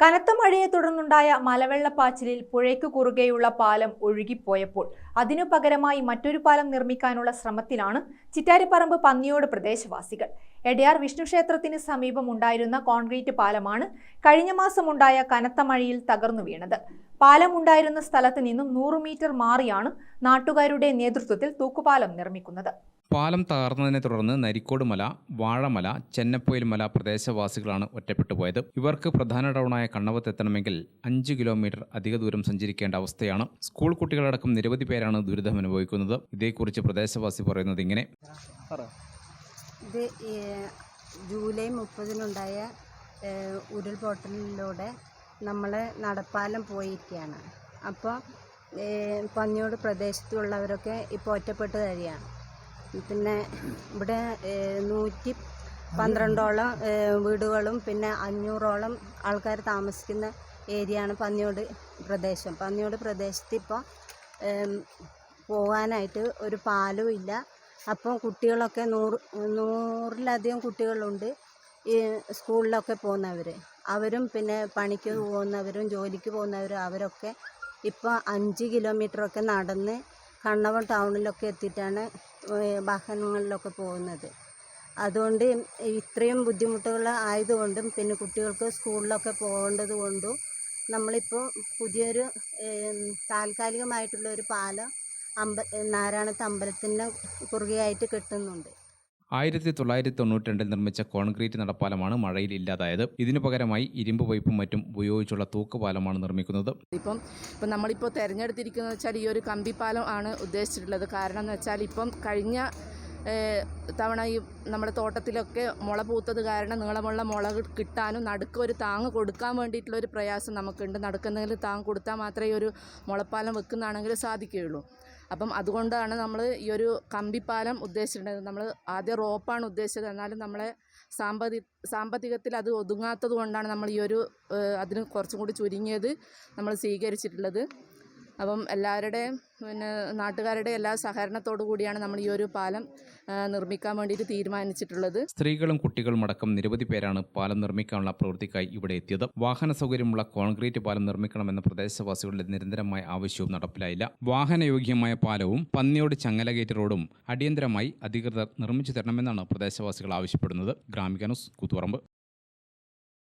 കനത്ത മഴയെ തുടർന്നുണ്ടായ മലവെള്ളപ്പാച്ചിലിൽ പുഴയ്ക്ക് കുറുകെയുള്ള പാലം ഒഴുകിപ്പോയപ്പോൾ അതിനു പകരമായി മറ്റൊരു പാലം നിർമ്മിക്കാനുള്ള ശ്രമത്തിലാണ് ചിറ്റാരിപ്പറമ്പ് പന്നിയോട് പ്രദേശവാസികൾ. എടയാർ വിഷ്ണു ക്ഷേത്രത്തിന് സമീപം ഉണ്ടായിരുന്ന കോൺക്രീറ്റ് പാലമാണ് കഴിഞ്ഞ മാസമുണ്ടായ കനത്ത മഴയിൽ തകർന്നു വീണത്. പാലം ഉണ്ടായിരുന്ന സ്ഥലത്ത് നിന്നും നൂറ് മീറ്റർ മാറിയാണ് നാട്ടുകാരുടെ നേതൃത്വത്തിൽ തൂക്കുപാലം നിർമ്മിക്കുന്നത്. പാലം തകർന്നതിനെ തുടർന്ന് നരിക്കോട് മല വാഴമല ചെന്നപ്പൊയിൽ മല പ്രദേശവാസികളാണ് ഒറ്റപ്പെട്ടു പോയത് ഇവർക്ക് പ്രധാന ടൗണായ കണ്ണവത്ത് എത്തണമെങ്കിൽ അഞ്ച് കിലോമീറ്റർ അധിക ദൂരം സഞ്ചരിക്കേണ്ട അവസ്ഥയാണ്. സ്കൂൾ കുട്ടികളടക്കം നിരവധി പേരാണ് ദുരിതം അനുഭവിക്കുന്നത്. ഇതേക്കുറിച്ച് പ്രദേശവാസി പറയുന്നത് ഇങ്ങനെ. ഇത് ജൂലൈ മുപ്പതിനുണ്ടായ ഉരുൾപൊട്ടലിലൂടെ നമ്മൾ നടപ്പാലം പോയിരിക്കുകയാണ് അപ്പോൾ പന്നിയോട് പ്രദേശത്തുള്ളവരൊക്കെ ഇപ്പോൾ ഒറ്റപ്പെട്ട് കഴിയാണ് പിന്നെ ഇവിടെ നൂറ്റി പന്ത്രണ്ടോളം വീടുകളും പിന്നെ അഞ്ഞൂറോളം ആൾക്കാർ താമസിക്കുന്ന ഏരിയയാണ് പന്നിയോട് പ്രദേശം. പന്നിയോട് പ്രദേശത്ത് ഇപ്പോൾ പോകാനായിട്ട് ഒരു പാലും ഇല്ല. അപ്പോൾ കുട്ടികളൊക്കെ നൂറ് നൂറിലധികം കുട്ടികളുണ്ട് ഈ സ്കൂളിലൊക്കെ പോകുന്നവർ അവരും പിന്നെ പണിക്ക് പോകുന്നവരും ജോലിക്ക് പോകുന്നവരും അവരൊക്കെ ഇപ്പോൾ അഞ്ച് കിലോമീറ്ററൊക്കെ നടന്ന് കണ്ണവം ടൗണിലൊക്കെ എത്തിയിട്ടാണ് വാഹനങ്ങളിലൊക്കെ പോകുന്നത്. അതുകൊണ്ട് ഇത്രയും ബുദ്ധിമുട്ടുകൾ ആയതുകൊണ്ടും പിന്നെ കുട്ടികൾക്ക് സ്കൂളിലൊക്കെ പോകേണ്ടത് കൊണ്ടും നമ്മളിപ്പോൾ പുതിയൊരു താൽക്കാലികമായിട്ടുള്ളൊരു പാലം അമ്പ നാരായണത്ത് അമ്പലത്തിന്റെ കുറുകെയായിട്ട് കെട്ടുന്നുണ്ട്. ആയിരത്തി തൊള്ളായിരത്തി തൊണ്ണൂറ്റി നിർമ്മിച്ച കോൺക്രീറ്റ് നടപ്പാലമാണ് മഴയിൽ ഇല്ലാതായത്. ഇതിനു പകരമായി ഇരുമ്പ് പൈപ്പും മറ്റും ഉപയോഗിച്ചുള്ള തൂക്കുപാലമാണ് നിർമ്മിക്കുന്നത്. ഇപ്പം ഇപ്പം നമ്മളിപ്പോൾ തിരഞ്ഞെടുത്തിരിക്കുന്നത് വെച്ചാൽ ഈ ഒരു കമ്പിപ്പാലം ആണ് ഉദ്ദേശിച്ചിട്ടുള്ളത്. കാരണം എന്ന് വെച്ചാൽ ഇപ്പം കഴിഞ്ഞ തവണ ഈ നമ്മുടെ തോട്ടത്തിലൊക്കെ മുള പൂത്തത് കാരണം നീളമുള്ള മുള കിട്ടാനും നടുക്ക് ഒരു താങ്ങ് കൊടുക്കാൻ വേണ്ടിയിട്ടുള്ള ഒരു പ്രയാസം നമുക്കുണ്ട്. നടുക്കെന്തെങ്കിലും താങ്ങ് കൊടുത്താൽ മാത്രമേ ഒരു മുളപ്പാലം വെക്കുന്നതാണെങ്കിൽ സാധിക്കുകയുള്ളൂ. അപ്പം അതുകൊണ്ടാണ് നമ്മൾ ഈ ഒരു കമ്പിപ്പാലം ഉദ്ദേശിച്ചിട്ടുണ്ടായിരുന്നത്. നമ്മൾ ആദ്യം റോപ്പാണ് ഉദ്ദേശിച്ചത്. എന്നാലും നമ്മളെ സാമ്പത്തി സാമ്പത്തികത്തിൽ അത് ഒതുങ്ങാത്തത് കൊണ്ടാണ് നമ്മൾ ഈ ഒരു അതിന് കുറച്ചും കൂടി ചുരുങ്ങിയത് നമ്മൾ സ്വീകരിച്ചിട്ടുള്ളത്. അപ്പം എല്ലാവരുടെയും പിന്നെ നാട്ടുകാരുടെ എല്ലാ സഹകരണത്തോടു കൂടിയാണ് നമ്മൾ ഈ ഒരു പാലം നിർമ്മിക്കാൻ വേണ്ടിയിട്ട് തീരുമാനിച്ചിട്ടുള്ളത്. സ്ത്രീകളും കുട്ടികളും അടക്കം നിരവധി പേരാണ് പാലം നിർമ്മിക്കാനുള്ള പ്രവൃത്തിക്കായി ഇവിടെ എത്തിയത്. വാഹന സൗകര്യമുള്ള കോൺക്രീറ്റ് പാലം നിർമ്മിക്കണമെന്ന പ്രദേശവാസികളുടെ നിരന്തരമായ ആവശ്യവും നടപ്പിലായില്ല. വാഹനയോഗ്യമായ പാലവും പന്നിയോട് ചങ്ങലഗേറ്റ് റോഡും അടിയന്തരമായി അധികൃതർ നിർമ്മിച്ചു തരണമെന്നാണ് പ്രദേശവാസികൾ ആവശ്യപ്പെടുന്നത്. ഗ്രാമിക ന്യൂസ് കൂത്തുപറമ്പ്.